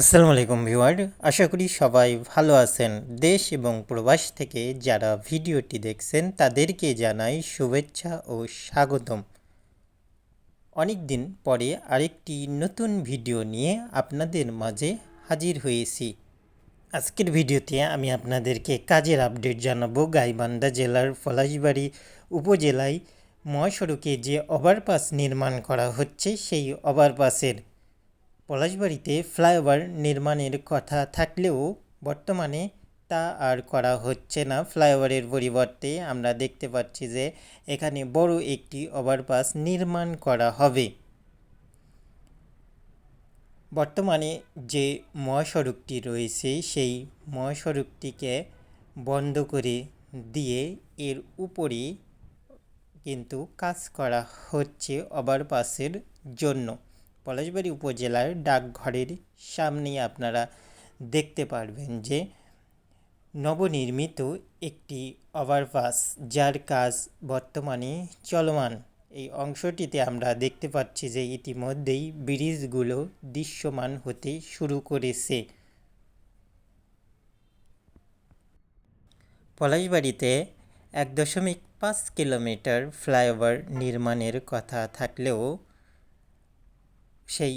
আসসালামু আলাইকুম ভিউয়ার আশা করি সবাই ভালো আছেন। দেশ এবং প্রবাস থেকে যারা ভিডিওটি দেখছেন, তাদেরকে জানাই শুভেচ্ছা ও স্বাগতম। অনেক দিন পরে আরেকটি নতুন ভিডিও নিয়ে আপনাদের মাঝে হাজির হয়েছি। আজকের ভিডিওতে আমি আপনাদেরকে কাজের আপডেট জানাব গাইবান্ধা জেলার পলাশবাড়ি উপজেলায় মহাসড়কে যে ওভারপাস নির্মাণ করা হচ্ছে, সেই ওভারপাসের পলাশবাড়িতে ফ্লাইওভার নির্মাণের কথা থাকলেও বর্তমানে তা আর করা হচ্ছে না। ফ্লাইওভারের পরিবর্তে আমরা দেখতে পাচ্ছি যে এখানে বড় একটি ওভারপাস নির্মাণ করা হবে। বর্তমানে যে মহাসড়কটি রয়েছে, সেই মহাসড়কটিকে বন্ধ করে দিয়ে এর উপরে কিন্তু কাজ করা হচ্ছে ওভারপাসের জন্য। পলাশবাড়ি উপজেলার ডাকঘরের সামনেই আপনারা দেখতে পারবেন যে নবনির্মিত একটি ওভারপাস যার কাজ বর্তমানে চলমান। এই অংশটিতে আমরা দেখতে পাচ্ছি যে ইতিমধ্যেই ব্রিজগুলো দৃশ্যমান হতে শুরু করেছে। পলাশবাড়িতে এক দশমিক পাঁচ কিলোমিটার ফ্লাইওভার নির্মাণের কথা থাকলেও সেই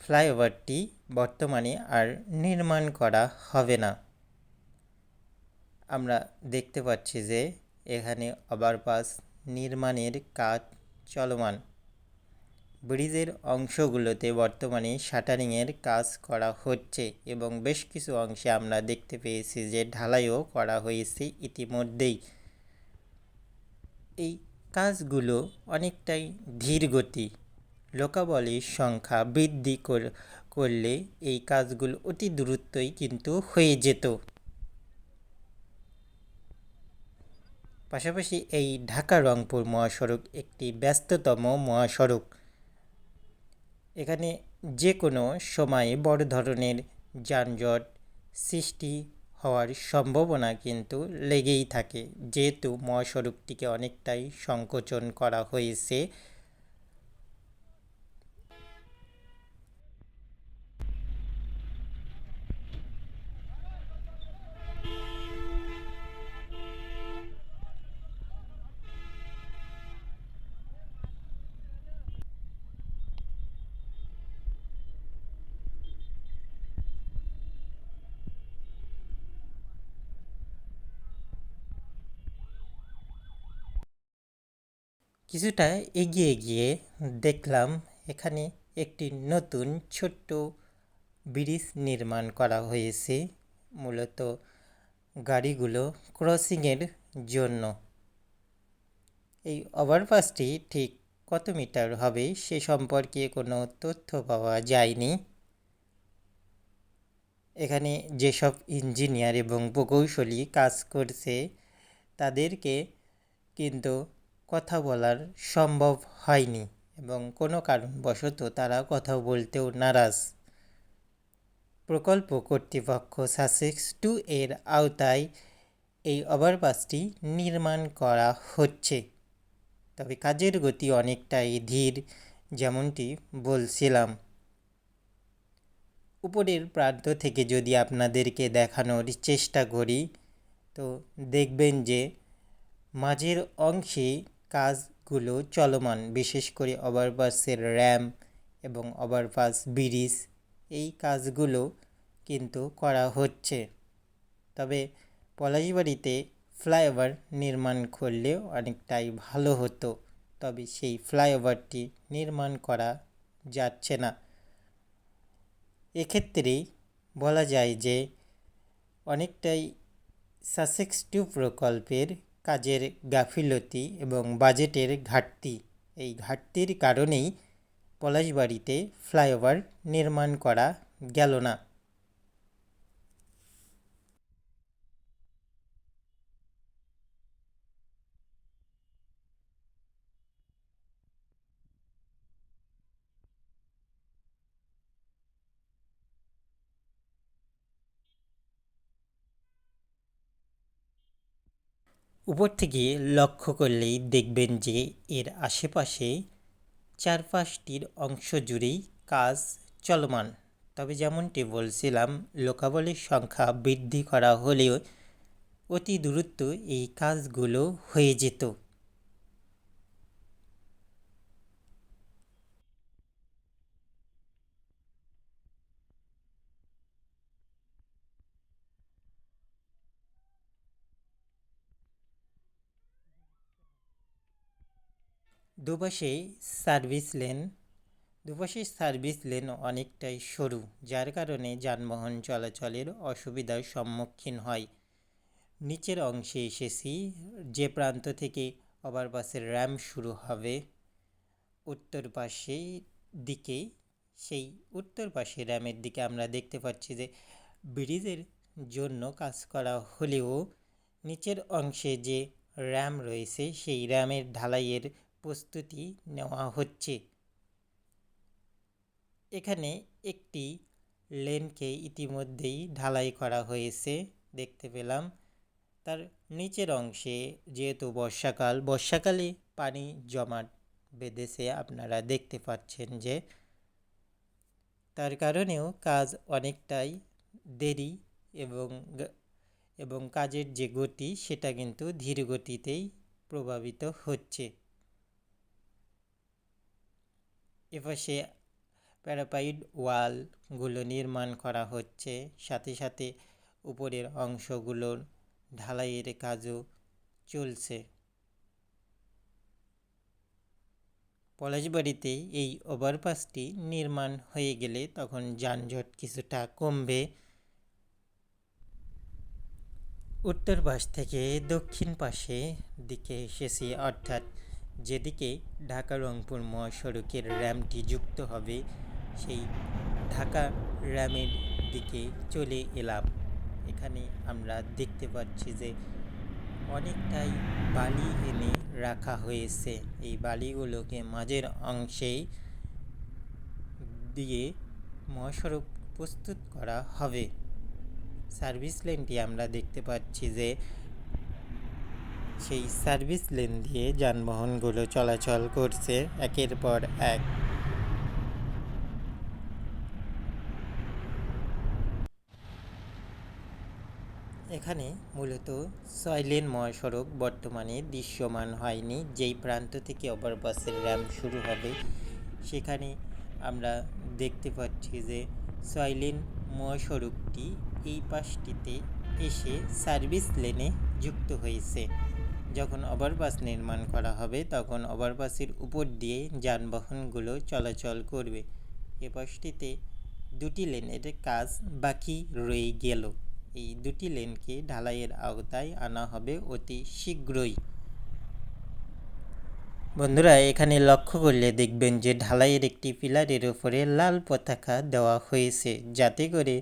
ফ্লাইওভারটি বর্তমানে আর নির্মাণ করা হবে না। আমরা দেখতে পাচ্ছি যে এখানে ওভারপাস নির্মাণের কাজ চলমান। ব্রিজের অংশগুলোতে বর্তমানে শাটারিংয়ের কাজ করা হচ্ছে এবং বেশ কিছু অংশে আমরা দেখতে পেয়েছি যে ঢালাইও করা হয়েছে ইতিমধ্যেই। এই কাজগুলো অনেকটাই ধীর গতি লোকাবলীর সংখ্যা বৃদ্ধি করলে এই কাজগুলো অতি দ্রুতই কিন্তু হয়ে যেত। পাশাপাশি এই ঢাকা রংপুর মহাসড়ক একটি ব্যস্ততম মহাসড়ক। এখানে যে কোনো সময়ে বড় ধরনের যানজট সৃষ্টি হওয়ার সম্ভাবনা কিন্তু লেগেই থাকে। যেহেতু মহাসড়কটিকে অনেকটাই সংকোচন করা হয়েছে কিছুটা এগিয়ে গিয়ে দেখলাম এখানে একটি নতুন ছোট্ট ব্রিজ নির্মাণ করা হয়েছে, মূলত গাড়িগুলো ক্রসিংয়ের জন্য। এই ওভারপাসটি ঠিক কত মিটার হবে সে সম্পর্কে কোনো তথ্য পাওয়া যায়নি। এখানে যেসব ইঞ্জিনিয়ার এবং প্রকৌশলী কাজ করছে, তাদেরকে কিন্তু কথা বলার সম্ভব হয়নি এবং কোনো কারণবশত তারা কথা বলতেও নারাজ। প্রকল্প কর্তৃপক্ষ সাসেক্স টু এর আওতায় এই ওভারপাসটি নির্মাণ করা হচ্ছে। তবে কাজের গতি অনেকটাই ধীর, যেমনটি বলছিলাম। উপরের প্রান্ত থেকে যদি আপনাদেরকে দেখানোর চেষ্টা করি, তো দেখবেন যে মাঝের অংশে কাজগুলো চলমান, বিশেষ করে ওভারপাসের র্যাম এবং ওভারপাস ব্রিজ, এই কাজগুলো কিন্তু করা হচ্ছে। তবে পলাশবাড়িতে ফ্লাইওভার নির্মাণ করলেও অনেকটাই ভালো হতো, তবে সেই ফ্লাইওভারটি নির্মাণ করা যাচ্ছে না। এক্ষেত্রে বলা যায় যে অনেকটাই সাসেক্স টু প্রকল্পের কাজের গাফিলতি এবং বাজেটের ঘাটতি। এই ঘাটতির কারণেই পলাশবাড়িতে ফ্লাইওভার নির্মাণ করা গেল না। উপর থেকে লক্ষ্য করলেই দেখবেন যে এর আশেপাশে চারপাশটির অংশ জুড়েই কাজ চলমান। তবে যেমনটি বলছিলাম, লোকাবলের সংখ্যা বৃদ্ধি করা হলেও অতি দূরত্ব এই কাজগুলো হয়ে যেত। দুপাশে সার্ভিস লেন দুপাশে সার্ভিস লেন অনেকটাই সরু, যার কারণে যানবাহন চলাচলের অসুবিধার সম্মুখীন হয়। নিচের অংশে এসেছি, যে প্রান্ত থেকে ওভারপাসের র্যাম শুরু হবে, উত্তর পাশে দিকে, সেই উত্তর পাশে র্যামের দিকে আমরা দেখতে পাচ্ছি যে ব্রিজের জন্য কাজ করা হলেও নিচের অংশে যে র্যাম রয়েছে, সেই র্যামের ঢালাইয়ের প্রস্তুতি নেওয়া হচ্ছে। এখানে একটি লেনকে ইতিমধ্যেই ঢালাই করা হয়েছে, দেখতে পেলাম। তার নিচের অংশে যেহেতু বর্ষাকাল, বর্ষাকালে পানি জমাট বেঁধেছে, আপনারা দেখতে পাচ্ছেন যে তার কারণেও কাজ অনেকটাই দেরি এবং এবং কাজের যে গতি, সেটা কিন্তু ধীর গতিতেই প্রভাবিত হচ্ছে। এপাশে প্যারাপাইড ওয়ালগুলো নির্মাণ করা হচ্ছে। সাথে সাথে উপরের অংশগুলোর ঢালাইয়ের কাজও চলছে। পলাশবাড়িতে এই ওভারপাসটি নির্মাণ হয়ে গেলে তখন যানজট কিছুটা কমবে। উত্তর পাশ থেকে দক্ষিণ পাশে দিকে এসেছি, অর্থাৎ যেদিকে ঢাকা রংপুর মহাসড়কের র্যামটি যুক্ত হবে, সেই ঢাকা র্যামের দিকে চলে এলাম। এখানে আমরা দেখতে পাচ্ছি যে অনেকটাই বালি এনে রাখা হয়েছে। এই বালিগুলোকে মাঝের অংশেই দিয়ে মহাসড়ক প্রস্তুত করা হবে। সার্ভিস লেনটি আমরা দেখতে পাচ্ছি যে সেই সার্ভিস লেন দিয়ে যানবাহনগুলো চলাচল করছে একের পর এক। এখানে মূলত ছয় লেন মহাসড়ক বর্তমানে দৃশ্যমান হয়নি। যেই প্রান্ত থেকে ওভারপাসের র্যাম্প শুরু হবে, সেখানে আমরা দেখতে পাচ্ছি যে ছয় লেন মহাসড়কটি এই পাশটিতে এসে সার্ভিস লেনে যুক্ত হয়েছে। যখন ওভারপাস নির্মাণ করা হবে, তখন ওভারপাসের উপর দিয়ে যানবাহনগুলো চলাচল করবে। এ পাশটিতে দুটি লেনের কাজ বাকি রয়ে গেল। এই দুটি লেনকে ঢালাইয়ের আওতায় আনা হবে অতি শীঘ্রই। বন্ধুরা, এখানে লক্ষ্য করলে দেখবেন যে ঢালাইয়ের একটি পিলারের ওপরে লাল পতাকা দেওয়া হয়েছে। যাতে করে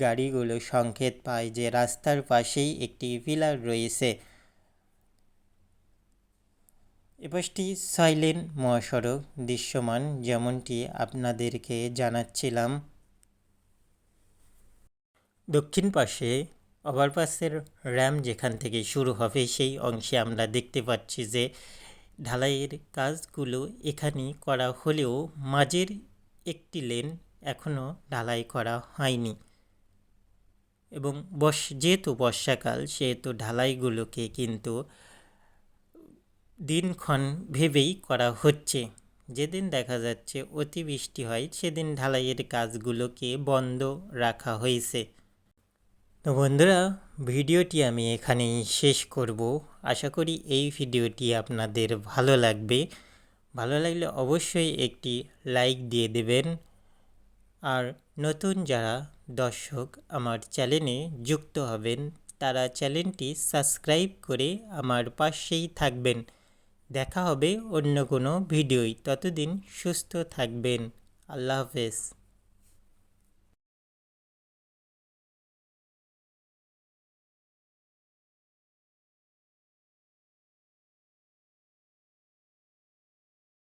গাড়িগুলো সংকেত পায় যে রাস্তার পাশেই একটি পিলার রয়েছে। এপাশটি সাইলেন মহাসড়ক দৃশ্যমান, যেমনটি আপনাদেরকে জানাচ্ছিলাম। দক্ষিণ পাশে ওভারপাসের র্যাম যেখান থেকে শুরু হবে, সেই অংশে আমরা দেখতে পাচ্ছি যে ঢালাইয়ের কাজগুলো এখানে করা হলেও মাঝের একটি লেন এখনও ঢালাই করা হয়নি। এবং বর্ষ যেহেতু বর্ষাকাল, সেহেতু ঢালাইগুলোকে কিন্তু দিনক্ষণ ভেবেই করা হচ্ছে। যেদিন দেখা যাচ্ছে অতিবৃষ্টি হয়, সেদিন ঢালাইয়ের কাজগুলোকে বন্ধ রাখা হয়েছে। তো বন্ধুরা, ভিডিওটি আমি এখানেই শেষ করব। আশা করি এই ভিডিওটি আপনাদের ভালো লাগবে। ভালো লাগলে অবশ্যই একটি লাইক দিয়ে দেবেন। আর নতুন যারা দর্শক আমার চ্যানেলে যুক্ত হবেন, তারা চ্যানেলটি সাবস্ক্রাইব করে আমার পাশেই থাকবেন। দেখা হবে অন্য কোনো ভিডিওই ততদিন সুস্থ থাকবেন। আল্লাহ হাফেজ।